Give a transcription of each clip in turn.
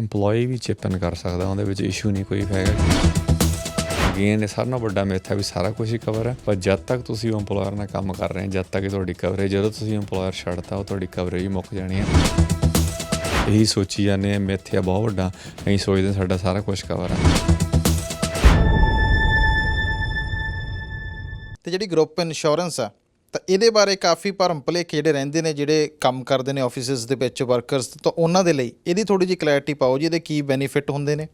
EMPLOYE ਵੀ chip ਇਨ ਕਰ ਸਕਦਾ, ਉਹਦੇ ਵਿੱਚ ਇਸ਼ੂ ਨਹੀਂ ਕੋਈ ਹੈਗਾ। ਗੇਨ ਇਹ ਸਾਰਿਆਂ ਨਾਲੋਂ ਵੱਡਾ ਮਿੱਥ ਹੈ ਵੀ ਸਾਰਾ ਕੁਝ ਹੀ ਕਵਰ ਹੈ, ਪਰ ਜਦ ਤੱਕ ਤੁਸੀਂ ਉਹ EMPLOYER ਨਾਲ ਕੰਮ ਕਰ ਰਹੇ ਹੋ, ਜਦ ਤੱਕ ਇਹ ਤੁਹਾਡੀ ਕਵਰੇਜ ਜਦੋਂ ਤੁਸੀਂ EMPLOYER ਛੱਡਤਾ, ਉਹ ਤੁਹਾਡੀ ਕਵਰੇਜ ਹੀ ਮੁੱਕ ਜਾਣੀ ਹੈ। ਇਹੀ ਸੋਚੀ ਜਾਂਦੇ ਆ ਮਿੱਥ ਹੈ ਬਹੁਤ ਵੱਡਾ। ਅਸੀਂ ਸੋਚਦੇ ਹਾਂ ਸਾਡਾ ਸਾਰਾ ਕੁਝ ਕਵਰ ਹੈ। ਤੇ ਜਿਹੜੀ ਗਰੁੱਪ ਇੰਸ਼ੋਰੈਂਸ ਆ ਤਾਂ ਇਹਦੇ ਬਾਰੇ ਕਾਫੀ ਭਰਮ ਭੁਲੇਖੇ ਜਿਹੜੇ ਰਹਿੰਦੇ ਨੇ, ਜਿਹੜੇ ਕੰਮ ਕਰਦੇ ਨੇ ਆਫਿਸਿਸ ਦੇ ਵਿੱਚ ਵਰਕਰਸ ਤਾਂ ਉਹਨਾਂ ਦੇ ਲਈ ਇਹਦੀ ਥੋੜੀ ਜਿਹੀ ਕਲੈਰਿਟੀ ਪਾਓ ਜੀ, ਇਹਦੇ ਕੀ ਬੈਨੀਫਿਟ ਹੁੰਦੇ ਨੇ?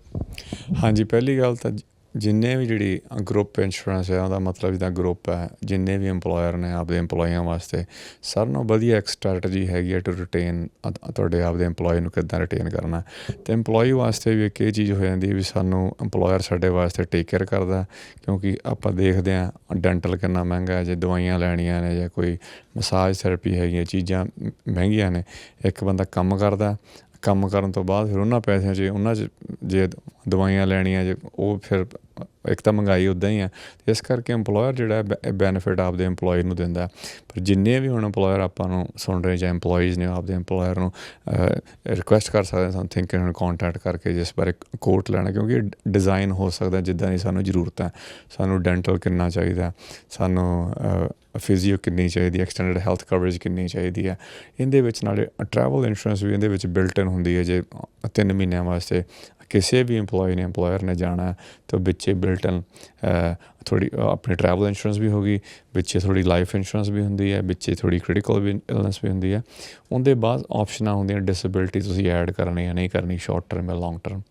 ਹਾਂਜੀ, ਪਹਿਲੀ ਗੱਲ ਤਾਂ ਜ- ਜਿੰਨੇ ਵੀ ਜਿਹੜੀ ਗਰੁੱਪ ਇੰਸ਼ੋਰੈਂਸ ਹੈ ਉਹਦਾ ਮਤਲਬ ਜਿਹਦਾ ਗਰੁੱਪ ਹੈ, ਜਿੰਨੇ ਵੀ EMPLOYER ਨੇ ਆਪਦੇ EMPLOYEEਆਂ ਵਾਸਤੇ ਸਾਰਿਆਂ ਨਾਲੋਂ ਵਧੀਆ ਇੱਕ ਸਟ੍ਰੈਟਜੀ ਹੈਗੀ ਹੈ ਟੂ ਰਿਟੇਨ ਤੁਹਾਡੇ ਆਪਦੇ EMPLOYE ਨੂੰ ਕਿੱਦਾਂ ਰਿਟੇਨ ਕਰਨਾ ਤੇ EMPLOYE ਵਾਸਤੇ ਵੀ ਇੱਕ ਇਹ ਚੀਜ਼ ਹੋ ਜਾਂਦੀ ਹੈ ਵੀ ਸਾਨੂੰ EMPLOYER ਸਾਡੇ ਵਾਸਤੇ ਟੇਕ ਕੇਅਰ ਕਰਦਾ ਕਿਉਂਕਿ ਆਪਾਂ ਦੇਖਦੇ ਹਾਂ ਡੈਂਟਲ ਕਿੰਨਾ ਮਹਿੰਗਾ ਹੈ, ਜੇ ਦਵਾਈਆਂ ਲੈਣੀਆਂ ਨੇ ਜਾਂ ਕੋਈ ਮਸਾਜ ਥੈਰੇਪੀ ਹੈਗੀਆਂ, ਚੀਜ਼ਾਂ ਮਹਿੰਗੀਆਂ ਨੇ, ਇੱਕ ਬੰਦਾ ਕੰਮ ਕਰਦਾ ਕੰਮ ਕਰਨ ਤੋਂ ਬਾਅਦ ਫਿਰ ਉਹਨਾਂ ਪੈਸਿਆਂ 'ਚ, ਉਹਨਾਂ 'ਚ ਜੇ ਦਵਾਈਆਂ ਲੈਣੀਆਂ ਜੇ, ਉਹ ਫਿਰ ਇੱਕ ਤਾਂ ਮਹਿੰਗਾਈ ਉਦਾਂ ਹੀ ਹੈ ਇਸ ਕਰਕੇ EMPLOYER ਜਿਹੜਾ ਬੈਨੀਫਿਟ ਆਪਦੇ EMPLOYE ਨੂੰ ਦਿੰਦਾ। ਪਰ ਜਿੰਨੇ ਵੀ ਹੁਣ EMPLOYER ਆਪਾਂ ਨੂੰ ਸੁਣ ਰਹੇ ਜਾਂ EMPLOYEES ਨੇ ਆਪਦੇ EMPLOYER ਨੂੰ ਰਿਕੁਐਸਟ ਕਰ ਸਕਦੇ ਸਮ ਥਿੰਕਿੰਗ ਨੂੰ ਕੰਟੈਕਟ ਕਰਕੇ ਜਿਸ ਬਾਰੇ ਕੋਟ ਲੈਣਾ, ਕਿਉਂਕਿ ਡਿਜ਼ਾਈਨ ਹੋ ਸਕਦਾ ਜਿੱਦਾਂ ਦੀ ਸਾਨੂੰ ਜ਼ਰੂਰਤ ਹੈ। ਸਾਨੂੰ ਡੈਂਟਲ ਕਿੰਨਾ ਚਾਹੀਦਾ ਸਾਨੂੰ ਫਿਜ਼ੀਓ ਕਿੰਨੀ ਚਾਹੀਦੀ ਹੈ ਐਕਸਟੈਂਡਡ ਹੈਲਥ ਕਵਰੇਜ ਕਿੰਨੀ ਚਾਹੀਦੀ ਹੈ। ਇਹਦੇ ਵਿੱਚ ਨਾਲੇ ਟਰੈਵਲ ਇੰਸ਼ੋਰੈਂਸ ਵੀ ਇਹਦੇ ਵਿੱਚ ਬਿਲਟ ਇਨ ਹੁੰਦੀ ਹੈ ਜੇ ਤਿੰਨ ਮਹੀਨਿਆਂ ਵਾਸਤੇ ਕਿਸੇ ਵੀ EMPLOYE ਨੇ EMPLOYER ਨੇ ਜਾਣਾ ਹੈ, ਤਾਂ ਵਿੱਚੇ ਬਿਲਟ ਥੋੜੀ ਆਪਣੀ ਟਰੈਵਲ ਇੰਸ਼ੋਰੈਂਸ ਵੀ ਹੋਗੀ ਵਿੱਚੇ ਥੋੜੀ ਲਾਈਫ ਇੰਸ਼ੋਰੈਂਸ ਵੀ ਹੁੰਦੀ ਹੈ, ਵਿੱਚੇ ਥੋੜੀ ਕ੍ਰਿਟੀਕਲ ਵੀ ਇਲਨੈਸ ਵੀ ਹੁੰਦੀ ਹੈ। ਉਹਦੇ ਬਾਅਦ ਆਪਸ਼ਨਾਂ ਹੁੰਦੀਆਂ ਡਿਸੇਬਿਲਿਟੀ ਤੁਸੀਂ ਐਡ ਕਰਨੀ ਜਾਂ ਨਹੀਂ ਕਰਨੀ ਸ਼ਾਰਟ ਟਰਮ ਜਾਂ ਲੌਂਗ ਟਰਮ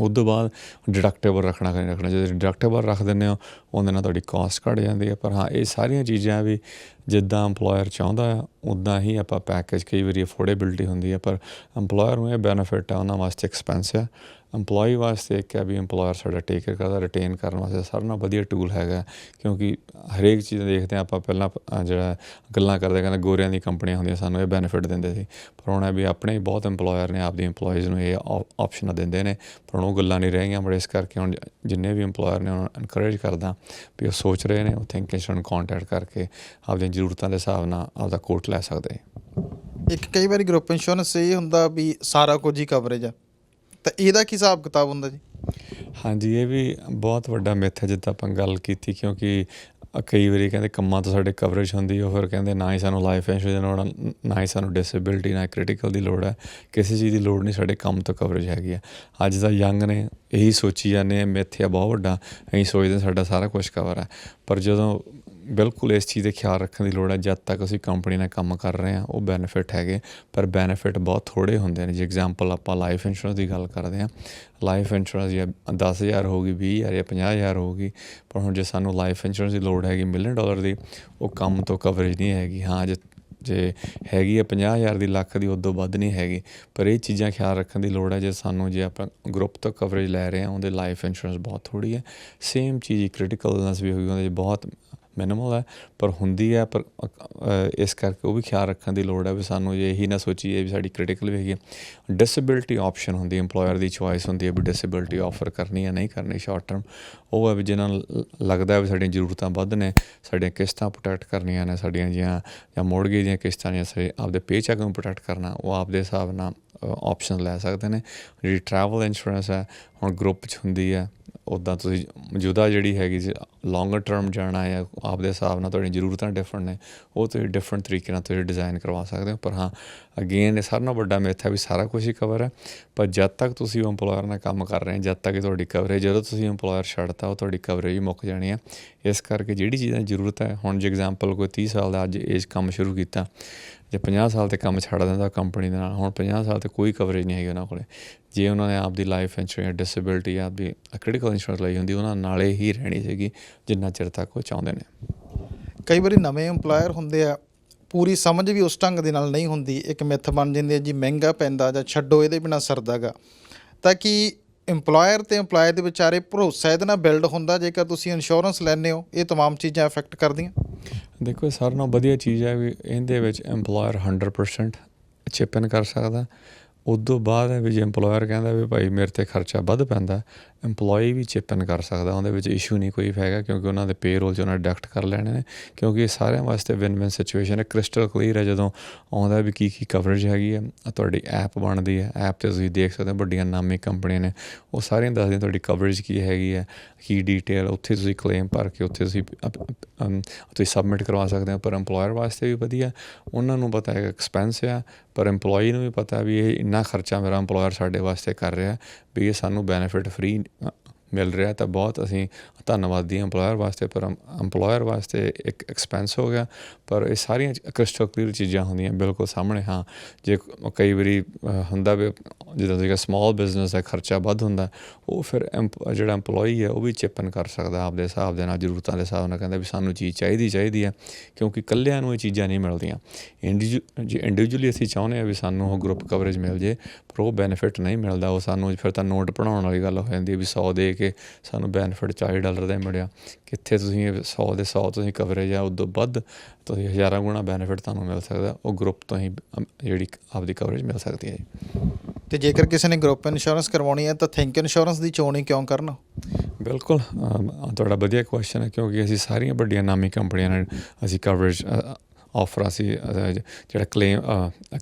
ਉਸ ਤੋਂ ਬਾਅਦ ਡਿਡਕਟੇਬਲ ਰੱਖਣਾ ਕਿ ਰੱਖਣਾ ਜੇ ਡਿਡਕਟੇਬਲ ਰੱਖ ਦਿੰਦੇ ਹੋ, ਉਹਦੇ ਨਾਲ ਤੁਹਾਡੀ ਕਾਸਟ ਘਟ ਜਾਂਦੀ ਹੈ। ਪਰ ਹਾਂ, ਇਹ ਸਾਰੀਆਂ ਚੀਜ਼ਾਂ ਵੀ ਜਿੱਦਾਂ EMPLOYER ਚਾਹੁੰਦਾ ਆ ਉਦਾਂ ਹੀ ਆਪਾਂ ਪੈਕੇਜ ਕਈ ਵਾਰੀ ਅਫੋਰਡੇਬਿਲਟੀ ਹੁੰਦੀ ਹੈ, ਪਰ EMPLOYER ਨੂੰ ਇਹ ਬੈਨੀਫਿਟ ਆ, ਉਹਨਾਂ ਵਾਸਤੇ ਐਕਸਪੈਂਸ ਹੈ EMPLOYE ਵਾਸਤੇ ਇੱਕ ਹੈ ਵੀ EMPLOYER ਸਾਡਾ ਟੇਕ ਕੇਅਰ ਕਰਦਾ ਰਿਟੇਨ ਕਰਨ ਵਾਸਤੇ ਸਾਰਿਆਂ ਨਾਲ ਵਧੀਆ ਟੂਲ ਹੈਗਾ। ਕਿਉਂਕਿ ਹਰੇਕ ਚੀਜ਼ ਦੇਖਦੇ ਹਾਂ ਆਪਾਂ, ਪਹਿਲਾਂ ਜਿਹੜਾ ਗੱਲਾਂ ਕਰਦੇ ਕਹਿੰਦੇ ਗੋਰਿਆਂ ਦੀ ਕੰਪਨੀਆਂ ਹੁੰਦੀਆਂ, ਸਾਨੂੰ ਇਹ ਬੈਨੀਫਿਟ ਦਿੰਦੇ ਸੀ। ਪਰ ਹੁਣ ਇਹ ਵੀ ਆਪਣੇ ਬਹੁਤ EMPLOYER ਨੇ, ਆਪਦੀ EMPLOYEES ਨੂੰ ਇਹ ਆਪਸ਼ਨਾਂ ਦਿੰਦੇ ਨੇ। ਪਰ ਹੁਣ ਉਹ ਗੱਲਾਂ ਨਹੀਂ ਰਹਿ ਗਈਆਂ ਬੜੇ ਇਸ ਕਰਕੇ ਹੁਣ ਜਿੰਨੇ ਵੀ EMPLOYER ਨੇ, ਉਹਨਾਂ ਨੂੰ ਇਨਕਰੇਜ ਕਰਦਾ ਵੀ ਉਹ ਸੋਚ ਰਹੇ ਨੇ, ਉਹ ਥਿੰਕਿੰਗ ਨੂੰ ਕੰਟੈਕਟ ਕਰਕੇ ਆਪਦੀਆਂ ਜ਼ਰੂਰਤਾਂ ਦੇ ਹਿਸਾਬ ਨਾਲ ਆਪਦਾ ਕੋਟ ਲੈ ਸਕਦੇ ਇੱਕ ਕਈ ਵਾਰੀ ਗਰੁੱਪ ਇੰਸ਼ੋਰੈਂਸ ਇਹ ਹੁੰਦਾ ਵੀ ਸਾਰਾ ਕੁਝ ਹੀ ਕਵਰੇਜ ਆ। ਤਾਂ ਇਹਦਾ ਕੀ ਹਿਸਾਬ ਕਿਤਾਬ ਹੁੰਦਾ ਜੀ? ਹਾਂਜੀ ਇਹ ਵੀ ਬਹੁਤ ਵੱਡਾ ਮਿੱਥ ਹੈ ਜਿੱਦਾਂ ਆਪਾਂ ਗੱਲ ਕੀਤੀ ਕਿਉਂਕਿ ਕਈ ਵਾਰੀ ਕਹਿੰਦੇ ਕੰਮਾਂ ਤੋਂ ਸਾਡੇ ਕਵਰੇਜ ਹੁੰਦੀ ਹੈ ਉਹ ਫਿਰ ਕਹਿੰਦੇ ਨਾ ਹੀ ਸਾਨੂੰ ਲਾਈਫ ਇੰਸ਼ੋਰੈਂਸ ਨ- ਹੀ ਸਾਨੂੰ ਡਿਸੇਬਿਲਟੀ ਨਾ ਕ੍ਰਿਟੀਕਲ ਦੀ ਲੋੜ ਹੈ ਕਿਸੇ ਚੀਜ਼ ਦੀ ਲੋੜ ਨਹੀਂ ਸਾਡੇ ਕੰਮ ਤੋਂ ਕਵਰੇਜ ਹੈਗੀ ਆ। ਅੱਜ ਦਾ ਯੰਗ ਨੇ ਇਹੀ ਸੋਚੀ ਜਾਂਦੇ ਆ ਮਿੱਥ ਹੈ ਬਹੁਤ ਵੱਡਾ। ਅਸੀਂ ਸੋਚਦੇ ਸਾਡਾ ਸਾਰਾ ਕੁਝ ਕਵਰ ਹੈ ਪਰ ਜਦੋਂ ਬਿਲਕੁਲ ਇਸ ਚੀਜ਼ ਦੇ ਖਿਆਲ ਰੱਖਣ ਦੀ ਲੋੜ ਹੈ, ਜਦ ਤੱਕ ਅਸੀਂ ਕੰਪਨੀ ਨਾਲ ਕੰਮ ਕਰ ਰਹੇ ਹਾਂ, ਉਹ ਬੈਨੀਫਿਟ ਹੈਗੇ, ਪਰ ਬੈਨੀਫਿਟ ਬਹੁਤ ਥੋੜੇ ਹੁੰਦੇ ਨੇ। ਜੇ ਐਗਜ਼ਾਮਪਲ ਆਪਾਂ ਲਾਈਫ ਇੰਸ਼ੋਰੈਂਸ ਦੀ ਗੱਲ ਕਰਦੇ ਹਾਂ ਲਾਈਫ ਇੰਸ਼ੋਰੈਂਸ ਜਾਂ 10000 ਹੋਗੀ 20000 ਜਾਂ 50000 ਹੋਗੀ ਪਰ ਹੁਣ ਜੇ ਸਾਨੂੰ ਲਾਈਫ ਇੰਸ਼ੋਰੈਂਸ ਦੀ ਲੋੜ ਹੈਗੀ ਮਿਲੀਅਨ ਡਾਲਰ ਦੀ, ਉਹ ਕੰਮ ਤੋਂ ਕਵਰੇਜ ਨਹੀਂ ਹੈਗੀ। ਹਾਂ, ਜੇ ਜੇ ਹੈਗੀ ਹੈ 50000 ਦੀ ਲੱਖ ਦੀ, ਉਦੋਂ ਵੱਧ ਨਹੀਂ ਹੈਗੀ। ਪਰ ਇਹ ਚੀਜ਼ਾਂ ਖਿਆਲ ਰੱਖਣ ਦੀ ਲੋੜ ਹੈ, ਜੇ ਸਾਨੂੰ, ਜੇ ਆਪਾਂ ਗਰੁੱਪ ਤੋਂ ਕਵਰੇਜ ਲੈ ਰਹੇ ਹਾਂ, ਉਹਦੇ ਲਾਈਫ ਇੰਸ਼ੋਰੈਂਸ ਬਹੁਤ ਥੋੜੀ ਹੈ। ਸੇਮ ਚੀਜ਼ ਕ੍ਰਿਟੀਕਲ ਇਲਨੈਸ ਵੀ ਹੋਗੀ ਉਹਦੇ 'ਚ ਬਹੁਤ ਮਿਨੀਮਲ ਹੈ, ਪਰ ਹੁੰਦੀ ਹੈ, ਪਰ ਇਸ ਕਰਕੇ ਉਹ ਵੀ ਖਿਆਲ ਰੱਖਣ ਦੀ ਲੋੜ ਹੈ ਵੀ ਸਾਨੂੰ ਜੇ ਇਹੀ ਨਾ ਸੋਚੀਏ ਵੀ ਸਾਡੀ ਕ੍ਰਿਟੀਕਲ ਵੀ ਹੈਗੀ ਹੈ। ਡਿਸੇਬਿਲਟੀ ਆਪਸ਼ਨ ਹੁੰਦੀ ਹੈ, EMPLOYER ਦੀ ਚੁਆਇਸ ਹੁੰਦੀ ਹੈ ਵੀ ਡਿਸੇਬਿਲਟੀ ਆਫਰ ਕਰਨੀ ਹੈ, ਨਹੀਂ ਕਰਨੀ ਸ਼ਾਰਟ ਟਰਮ ਉਹ ਹੈ ਵੀ ਜਿਨ੍ਹਾਂ ਨੂੰ ਲੱਗਦਾ ਹੈ ਵੀ ਸਾਡੀਆਂ ਜ਼ਰੂਰਤਾਂ ਵੱਧ ਨੇ, ਸਾਡੀਆਂ ਕਿਸ਼ਤਾਂ ਪ੍ਰੋਟੈਕਟ ਕਰਨੀਆਂ ਨੇ, ਸਾਡੀਆਂ ਜੀਆਂ, ਜਾਂ ਮੋੜਗੇ ਦੀਆਂ ਕਿਸ਼ਤਾਂ ਜਾਂ ਸੇ ਆਪਦੇ ਪੇਚੈਕ ਨੂੰ ਪ੍ਰੋਟੈਕਟ ਕਰਨਾ, ਉਹ ਆਪਦੇ ਹਿਸਾਬ ਨਾਲ ਆਪਸ਼ਨ ਲੈ ਸਕਦੇ ਨੇ। ਜਿਹੜੀ ਟਰੈਵਲ ਇੰਸ਼ੋਰੈਂਸ ਹੈ, ਹੁਣ ਗਰੁੱਪ 'ਚ ਹੁੰਦੀ ਹੈ ਉੱਦਾਂ ਤੁਸੀਂ ਮੌਜੂਦਾ ਜਿਹੜੀ ਹੈਗੀ ਜੀ ਲੌਂਗਰ ਟਰਮ ਜਾਣਾ ਹੈ, ਆਪਦੇ ਹਿਸਾਬ ਨਾਲ ਤੁਹਾਡੀਆਂ ਜ਼ਰੂਰਤਾਂ ਡਿਫਰੈਂਟ ਨੇ, ਉਹ ਤੁਸੀਂ ਡਿਫਰੈਂਟ ਤਰੀਕੇ ਨਾਲ ਤੁਸੀਂ ਡਿਜ਼ਾਈਨ ਕਰਵਾ ਸਕਦੇ ਹੋ। ਪਰ ਹਾਂ ਅਗੇਨ ਇਹ ਸਾਰਿਆਂ ਨਾਲੋਂ ਵੱਡਾ ਮਿੱਥ ਹੈ ਵੀ ਸਾਰਾ ਕੁਝ ਹੀ ਕਵਰ ਹੈ। ਪਰ ਜਦ ਤੱਕ ਤੁਸੀਂ EMPLOYER ਨਾਲ ਕੰਮ ਕਰ ਰਹੇ ਹੋ, ਜਦ ਤੱਕ ਇਹ ਤੁਹਾਡੀ ਕਵਰੇਜ ਜਦੋਂ ਤੁਸੀਂ EMPLOYER ਛੱਡਤਾ, ਉਹ ਤੁਹਾਡੀ ਕਵਰੇਜ ਹੀ ਮੁੱਕ ਜਾਣੀ ਹੈ। ਇਸ ਕਰਕੇ ਜਿਹੜੀ ਚੀਜ਼ਾਂ ਦੀ ਜ਼ਰੂਰਤ ਹੈ, ਹੁਣ ਜੇ ਐਗਜ਼ਾਮਪਲ ਕੋਈ 30 ਸਾਲ ਦਾ ਅੱਜ ਏਜ ਕੰਮ ਸ਼ੁਰੂ ਕੀਤਾ ਜੇ 50 ਸਾਲ ਤੇ ਕੰਮ ਛੱਡ ਦਿੰਦਾ ਕੰਪਨੀ ਦੇ ਨਾਲ ਹੁਣ 50 ਸਾਲ ਤੇ ਕੋਈ ਕਵਰੇਜ ਨਹੀਂ ਹੈਗੀ ਉਹਨਾਂ ਕੋਲੇ ਜੇ ਉਹਨਾਂ ਨੇ ਆਪਦੀ ਲਾਈਫ ਇੰਸ਼ੋਰੈਂਸ ਡਿਸੇਬਿਲਟੀ ਆਪਦੀ ਕ੍ਰਿਟੀਕਲ ਇੰਸ਼ੋਰੈਂਸ ਲਈ ਹੁੰਦੀ ਉਹਨਾਂ ਨਾਲੇ ਹੀ ਰਹਿਣੀ ਸੀਗੀ ਜਿੰਨਾ ਚਿਰ ਤੱਕ ਉਹ ਚਾਹੁੰਦੇ ਨੇ ਕਈ ਵਾਰੀ ਨਵੇਂ EMPLOYER ਹੁੰਦੇ ਆ ਪੂਰੀ ਸਮਝ ਵੀ ਉਸ ਢੰਗ ਦੇ ਨਾਲ ਨਹੀਂ ਹੁੰਦੀ ਇੱਕ ਮਿੱਥ ਬਣ ਜਾਂਦੀ ਹੈ ਜੀ ਮਹਿੰਗਾ ਪੈਂਦਾ ਜਾਂ ਛੱਡੋ ਇਹਦੇ ਬਿਨਾ ਸਰਦਾਗਾ ਤਾਂ ਕਿ EMPLOYER ਤੇ EMPLOYE ਦੇ ਵਿਚਾਰੇ ਭਰੋਸਾ ਇਹਦੇ ਨਾਲ ਬਿਲਡ ਹੁੰਦਾ ਜੇਕਰ ਤੁਸੀਂ ਇੰਸ਼ੋਰੈਂਸ ਲੈਂਦੇ ਹੋ ਇਹ तमाम ਚੀਜ਼ਾਂ ਅਫੈਕਟ ਕਰਦੀਆਂ ਦੇਖੋ ਸਾਰਿਆਂ ਨਾਲੋਂ ਵਧੀਆ ਚੀਜ਼ ਹੈ ਵੀ ਇਹਦੇ ਵਿੱਚ EMPLOYER 100% ਚਿਪ ਇਨ ਕਰ ਸਕਦਾ। ਉਦੋਂ ਬਾਅਦ ਹੈ ਵੀ ਜੇ EMPLOYER ਕਹਿੰਦਾ ਵੀ ਭਾਈ ਮੇਰੇ ਤੇ ਖਰਚਾ ਵੱਧ ਪੈਂਦਾ, EMPLOYEE ਵੀ ਚਿਪ ਕਰ ਸਕਦਾ, ਉਹਦੇ ਵਿੱਚ ਇਸ਼ੂ ਨਹੀਂ ਕੋਈ ਹੈਗਾ ਕਿਉਂਕਿ ਉਹਨਾਂ ਦੇ ਪੇਰੋਲ 'ਚ ਉਹਨਾਂ ਡਿਡਕਟ ਕਰ ਲੈਣੇ ਨੇ, ਕਿਉਂਕਿ ਇਹ ਸਾਰਿਆਂ ਵਾਸਤੇ ਵਿਨ ਵਿਨ ਸਿਚੁਏਸ਼ਨ ਹੈ ਕ੍ਰਿਸਟਲ ਕਲੀਅਰ ਹੈ ਜਦੋਂ ਆਉਂਦਾ ਵੀ ਕੀ ਕੀ ਕਵਰੇਜ ਹੈਗੀ ਹੈ ਤੁਹਾਡੀ ਐਪ ਬਣਦੀ ਹੈ ਐਪ ਤੇ ਤੁਸੀਂ ਦੇਖ ਸਕਦੇ ਹੋ ਵੱਡੀਆਂ ਨਾਮੀ ਕੰਪਨੀਆਂ ਨੇ, ਉਹ ਸਾਰੀਆਂ ਦੱਸਦੀਆਂ ਤੁਹਾਡੀ ਕਵਰੇਜ ਕੀ ਹੈਗੀ ਹੈ, ਕੀ ਡਿਟੇਲ ਉੱਥੇ ਤੁਸੀਂ ਕਲੇਮ ਭਰ ਕੇ ਉੱਥੇ ਤੁਸੀਂ ਤੁਸੀਂ ਸਬਮਿਟ ਕਰਵਾ ਸਕਦੇ ਹੋ, ਪਰ EMPLOYER ਵਾਸਤੇ ਵੀ ਵਧੀਆ, ਉਹਨਾਂ ਨੂੰ ਪਤਾ ਹੈ ਐਕਸਪੈਂਸ ਆ, ਪਰ EMPLOYEE ਨੂੰ ਵੀ ਪਤਾ ਵੀ ਇਹ ਇੰਨਾ ਖਰਚਾ ਮੇਰਾ EMPLOYER ਸਾਡੇ ਵਾਸਤੇ ਕਰ ਰਿਹਾ ਵੀ ਇਹ ਸਾਨੂੰ ਬੈਨੀਫਿਟ ਫ੍ਰੀ ਮਿਲ ਰਿਹਾ ਤਾਂ ਬਹੁਤ ਅਸੀਂ ਧੰਨਵਾਦੀ ਹਾਂ EMPLOYER ਵਾਸਤੇ, ਪਰ EMPLOYER ਵਾਸਤੇ ਇੱਕ ਐਕਸਪੈਂਸ ਹੋ ਗਿਆ। ਪਰ ਇਹ ਸਾਰੀਆਂ ਕ੍ਰਿਸਟਲ ਕਲੀਅਰ ਚੀਜ਼ਾਂ ਹੁੰਦੀਆਂ, ਬਿਲਕੁਲ ਸਾਹਮਣੇ, ਹਾਂ। ਜੇ ਕਈ ਵਾਰੀ ਹੁੰਦਾ ਵੀ ਜਿੱਦਾਂ ਤੁਸੀਂ ਸਮਾਲ ਬਿਜ਼ਨਸ ਹੈ ਖਰਚਾ ਵੱਧ ਹੁੰਦਾ, ਉਹ ਫਿਰ ਐਂਪ- ਜਿਹੜਾ EMPLOYEE ਹੈ, ਉਹ ਵੀ ਚਿਪਨ ਕਰ ਸਕਦਾ ਆਪਦੇ ਹਿਸਾਬ ਦੇ ਨਾਲ, ਜ਼ਰੂਰਤਾਂ ਦੇ ਹਿਸਾਬ ਨਾਲ, ਕਹਿੰਦਾ ਵੀ ਸਾਨੂੰ ਚੀਜ਼ ਚਾਹੀਦੀ ਚਾਹੀਦੀ ਹੈ, ਕਿਉਂਕਿ ਇਕੱਲਿਆਂ ਨੂੰ ਇਹ ਚੀਜ਼ਾਂ ਨਹੀਂ ਮਿਲਦੀਆਂ। ਇੰਡੀਵਿਜੂ ਜੇ ਇੰਡੀਵਿਜੂਅਲੀ ਅਸੀਂ ਚਾਹੁੰਦੇ ਆ ਵੀ ਸਾਨੂੰ ਉਹ ਗਰੁੱਪ ਕਵਰੇਜ ਮਿਲ ਜੇ, ਪਰ ਉਹ ਬੈਨੀਫਿਟ ਨਹੀਂ ਮਿਲਦਾ, ਉਹ ਸਾਨੂੰ ਫਿਰ ਤਾਂ ਨੋਟ ਪੜਾਉਣ ਵਾਲੀ ਗੱਲ ਹੋ ਜਾਂਦੀ ਹੈ ਵੀ 100 ਦੇ ਕੇ ਸਾਨੂੰ ਬੈਨੀਫਿਟ 40 ਡਾਲਰ ਦਾ ਮਿਲਿਆ। ਕਿੱਥੇ ਤੁਸੀਂ 100 ਦੇ 100 ਤੁਸੀਂ ਕਵਰੇਜ ਆ ਉਦੋਂ ਵੱਧ ਤੁਸੀਂ ਹਜ਼ਾਰਾਂ ਗੁਣਾ ਬੈਨੀਫਿਟ ਤੁਹਾਨੂੰ ਮਿਲ ਸਕਦਾ। ਉਹ ਗਰੁੱਪ ਤੋਂ ਹੀ ਜਿਹੜੀ ਆਪਦੀ ਕਵਰੇਜ ਮਿਲ ਸਕਦੀ ਹੈ ਜੀ। ਤੇ ਜੇਕਰ ਕਿਸੇ ਨੇ ਗਰੁੱਪ ਇੰਸ਼ੋਰੈਂਸ ਕਰਵਾਉਣੀ ਹੈ ਤਾਂ ਥਿੰਕ ਇੰਸ਼ੋਰੈਂਸ ਦੀ ਚੋਣ ਹੀ ਕਿਉਂ ਕਰਨਾ? ਬਿਲਕੁਲ ਤੁਹਾਡਾ ਵਧੀਆ ਕੁਐਸਚਨ ਹੈ ਕਿਉਂਕਿ ਅਸੀਂ ਸਾਰੀਆਂ ਵੱਡੀਆਂ ਨਾਮੀ ਕੰਪਨੀਆਂ ਨਾਲ ਅਸੀਂ ਕਵਰੇਜ ਆਫਰ ਅਸੀਂ ਜਿਹੜਾ ਕਲੇਮ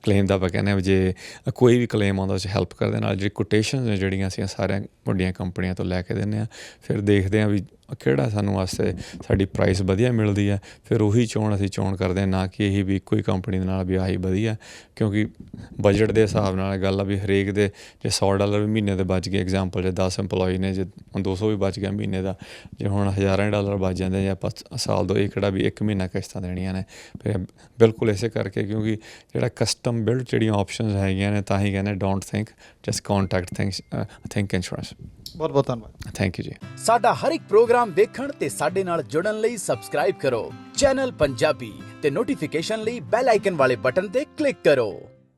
ਕਲੇਮ ਦਾ ਆਪਾਂ ਕਹਿੰਦੇ ਹਾਂ ਵੀ ਜੇ ਕੋਈ ਵੀ ਕਲੇਮ ਆਉਂਦਾ ਉਸ ਹੈਲਪ ਕਰਦੇ ਨਾਲ ਜਿਹੜੀ ਕੋਟੇਸ਼ਨਸ ਨੇ ਜਿਹੜੀਆਂ ਅਸੀਂ ਸਾਰਿਆਂ ਵੱਡੀਆਂ ਕੰਪਨੀਆਂ ਤੋਂ ਲੈ ਕੇ ਦਿੰਦੇ ਆ। ਫਿਰ ਦੇਖਦੇ ਆ ਵੀ ਕਿਹੜਾ ਸਾਨੂੰ ਵਾਸਤੇ ਸਾਡੀ ਪ੍ਰਾਈਸ ਵਧੀਆ ਮਿਲਦੀ ਹੈ ਫਿਰ ਉਹੀ ਚੋਣ ਅਸੀਂ ਚੋਣ ਕਰਦੇ ਹਾਂ ਨਾ ਕਿ ਇਹੀ ਵੀ ਇੱਕੋ ਹੀ ਕੰਪਨੀ ਦੇ ਨਾਲ ਵੀ ਆਹੀ ਵਧੀਆ। ਕਿਉਂਕਿ ਬਜਟ ਦੇ ਹਿਸਾਬ ਨਾਲ ਗੱਲ ਆ ਵੀ ਹਰੇਕ ਦੇ ਜੇ 100 ਡਾਲਰ ਵੀ ਮਹੀਨੇ ਦੇ ਬਚ ਗਏ ਐਗਜ਼ਾਮਪਲ ਜੇ 10 EMPLOYE ਨੇ, ਜੇ ਹੁਣ 200 ਵੀ ਬਚ ਗਿਆ ਮਹੀਨੇ ਦਾ, ਜੇ ਹੁਣ ਹਜ਼ਾਰਾਂ ਡਾਲਰ ਬਚ ਜਾਂਦੇ ਜਾਂ ਆਪਾਂ ਸਾਲ ਦੋ ਇਹ ਕਿਹੜਾ ਵੀ ਇੱਕ ਮਹੀਨਾ ਕਿਸ਼ਤਾਂ ਦੇਣੀਆਂ ਨੇ, ਫਿਰ ਬਿਲਕੁਲ ਇਸੇ ਕਰਕੇ ਕਿਉਂਕਿ ਜਿਹੜਾ ਕਸਟਮ ਬਿਲਡ ਜਿਹੜੀਆਂ ਆਪਸ਼ਨਸ ਹੈਗੀਆਂ ਨੇ ਤਾਂ ਹੀ ਕਹਿੰਦੇ don't think just contact thinks think insurance ਬਹੁਤ ਬਹੁਤ ਧੰਨਵਾਦ। ਥੈਂਕ ਯੂ ਜੀ। ਸਾਡਾ ਹਰ ਇੱਕ ਪ੍ਰੋਗਰਾਮ ਵੇਖਣ ਤੇ ਸਾਡੇ ਨਾਲ ਜੁੜਨ ਲਈ ਸਬਸਕ੍ਰਾਈਬ ਕਰੋ। ਚੈਨਲ ਪੰਜਾਬੀ ਤੇ ਨੋਟੀਫਿਕੇਸ਼ਨ ਲਈ ਬੈਲ ਆਈਕਨ ਵਾਲੇ ਬਟਨ ਤੇ ਕਲਿੱਕ ਕਰੋ।